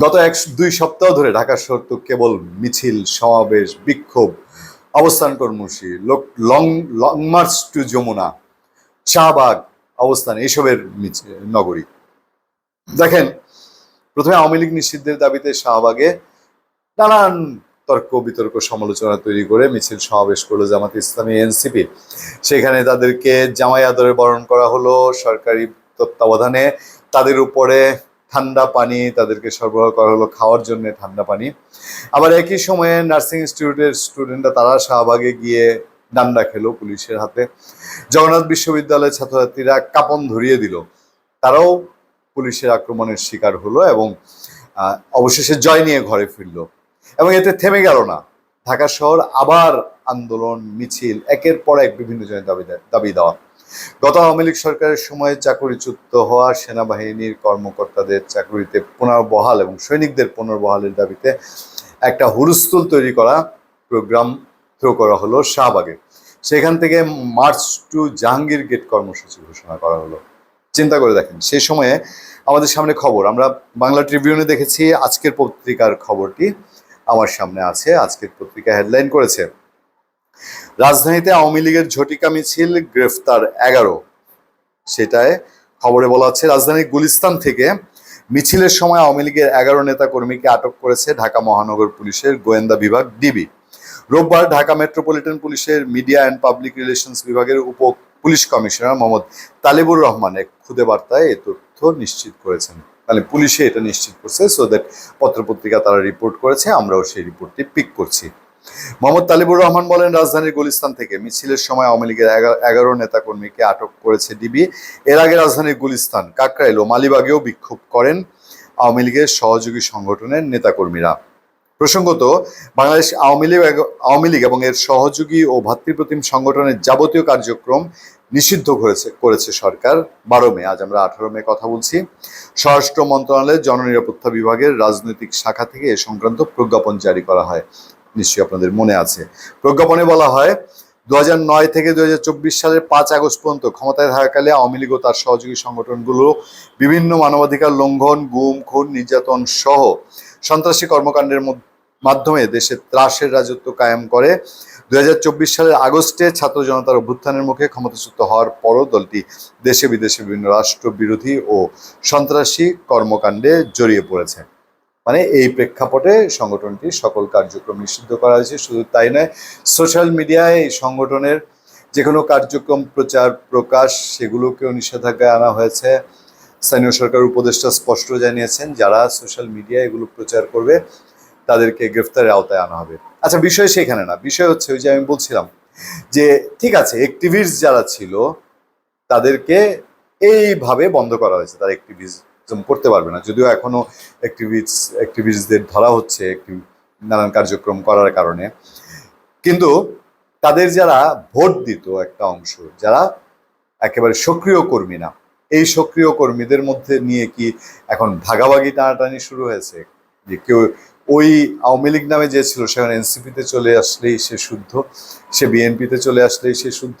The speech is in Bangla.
গত এক দুই সপ্তাহ ধরে ঢাকা শহর তো কেবল মিছিল, সমাবেশ, বিক্ষোভ, অবস্থান কর্মসূচি, লোক- long long march to Jamuna, Shahbag অবস্থান এইসবের মিছিল- নগরী। দেখেন, প্রথমে আওয়ামী লীগ নিষিদ্ধের দাবিতে শাহবাগে নানান তর্ক, বিতর্ক, সমালোচনা তৈরি করে মিছিল, সমাবেশ করল জামাত ইসলামী, এনসিপি। সেখানে তাদেরকে জামাই আদরে বরণ করা হলো, সরকারি তত্ত্বাবধানে তাদের উপরে ঠান্ডা পানি তাদেরকে সরবরাহ করা হলো খাওয়ার জন্য ঠান্ডা পানি। আবার একই সময়ে নার্সিং ইনস্টিটিউটের স্টুডেন্টরা তারা শাহবাগে গিয়ে ডান্ডা খেলো পুলিশের হাতে। জগন্নাথ বিশ্ববিদ্যালয়ের ছাত্রছাত্রীরা কাপন ধরিয়ে দিল। তারাও পুলিশের আক্রমণের শিকার হলো এবং অবশেষে জয় নিয়ে ঘরে ফিরল। এবং এতে থেমে গেল না। ঢাকা শহর আবার আন্দোলন, মিছিল, একের পর এক বিভিন্ন জনের দাবি দাবি দেওয়া। গত আওয়ামী লীগ সরকারের সময় চাকরিচ্যুত হওয়া সেনাবাহিনীর কর্মকর্তাদের চাকরিতে পুনর্বহাল এবং সৈনিকদের পুনর্বহালের দাবিতে একটা হুলস্থুল তৈরি করা প্রোগ্রাম থ্রো করা হলো শাহবাগে। সেখান থেকে মার্চ টু জাহাঙ্গীর গেট কর্মসূচি ঘোষণা করা হলো। চিন্তা করে দেখেন সেই সময়ে আমাদের সামনে খবর, আমরা বাংলা ট্রিবিউনে দেখেছি, আজকের পত্রিকার খবরটি আমার সামনে আছে, আজকের পত্রিকা হেডলাইন করেছে। রাজধানীতে আওয়ামী লীগের ঝটিকা মিছিল, গ্রেফতার এগারো। সেটায় খবরে বলা হচ্ছে রাজধানীর গুলিস্তান থেকে মিছিলের সময় আওয়ামী লীগের এগারো নেতা কর্মীকে আটক করেছে ঢাকা মহানগর পুলিশের গোয়েন্দা বিভাগ ডিবি। রোববার ঢাকা মেট্রোপলিটন পুলিশের মিডিয়া অ্যান্ড পাবলিক রিলেশনস বিভাগের উপ পুলিশ কমিশনার মোহাম্মদ তালিবুর রহমান এক খুদে বার্তায় এ তথ্য নিশ্চিত করেছেন। মানে পুলিশে এটা নিশ্চিত করছে সো দ্যাট পত্রপত্রিকা তারা রিপোর্ট করেছে, আমরাও সেই রিপোর্টটি পিক করছি। মোহাম্মদ তালিবুর রহমান বলেন, রাজধানীর গুলিস্তান থেকে মিছিলের সময় আওয়ামী লীগের এগা- এগারো নেতাকর্মীকে আটক করেছে ডিবি। এর আগে রাজধানীর গুলিস্তান, কাকরাইল ও মালিবাগেও বিক্ষোভ করেন আওয়ামী লীগের সহযোগী সংগঠনের নেতাকর্মীরা। প্রসঙ্গত, বাংলাদেশ আওয়ামী লীগ আওয়ামী লীগ এবং এর সহযোগী ও ভাতৃপ্রতিম সংগঠনের যাবতীয় কার্যক্রম নিষিদ্ধ করেছে করেছে সরকার। বারো মে, আজ আমরা আঠারো মে কথা বলছি। স্বরাষ্ট্র মন্ত্রণালয়ের জননিরাপত্তা বিভাগের রাজনৈতিক শাখা থেকে এ সংক্রান্ত প্রজ্ঞাপন জারি করা হয়। নিশ্চয়ই আপনাদের মনে আছে। প্রজ্ঞাপনে বলা হয় দু নয় থেকে দু হাজার চব্বিশ সালের পাঁচ আগস্ট পর্যন্ত ক্ষমতায় থাকাকালে আওয়ামী লীগ ও তার সহযোগী সংগঠনগুলো বিভিন্ন মানবাধিকার লঙ্ঘন, গুম, খুন, নির্যাতন সহ সন্ত্রাসী কর্মকাণ্ডের মাধ্যমে দেশে ত্রাসের রাজত্ব কায়েম করে। দু হাজার চব্বিশ সালের আগস্টে ছাত্র জনতার অভ্যুত্থানের মুখে ক্ষমতাচ্যুত হওয়ার পরও দলটি দেশে বিদেশে বিভিন্ন রাষ্ট্রবিরোধী ও সন্ত্রাসী কর্মকাণ্ডে জড়িয়ে পড়েছে। মানে এই প্রেক্ষাপটে সংগঠনটির সকল কার্যক্রম নিষিদ্ধ করা হয়েছে। শুধু তাই নয়, সোশ্যাল মিডিয়ায় এই সংগঠনের যে কোনো কার্যক্রম, প্রচার, প্রকাশ সেগুলোকেও নিষেধাজ্ঞায় আনা হয়েছে। স্থানীয় সরকার উপদেষ্টা স্পষ্ট জানিয়েছেন, যারা সোশ্যাল মিডিয়ায় এগুলো প্রচার করবে, তাদেরকে গ্রেফতারের আওতায় আনা হবে। আচ্ছা বিষয় সেখানে না। বিষয় হচ্ছে ওই যে আমি বলছিলাম যে, ঠিক আছে অ্যাক্টিভিস্ট যারা ছিল, তাদেরকে এইভাবে বন্ধ করা হয়েছে, তার অ্যাক্টিভিজম করতে পারবে না। যদিও এখনও অ্যাক্টিভিস্ট অ্যাক্টিভিস্টদের ধরা হচ্ছে নানান কার্যক্রম করার কারণে। কিন্তু তাদের যারা ভোট দিত একটা অংশ, যারা একেবারে সক্রিয় কর্মী না, এই সক্রিয় কর্মীদের মধ্যে নিয়ে কি এখন ভাগাভাগি টানাটানি শুরু হয়েছে? যে কেউ ওই আওয়ামী লীগ নামে যে ছিল, সেখানে এনসিপিতে চলে আসলেই সে শুদ্ধ, সে বিএনপিতে চলে আসলেই সে শুদ্ধ?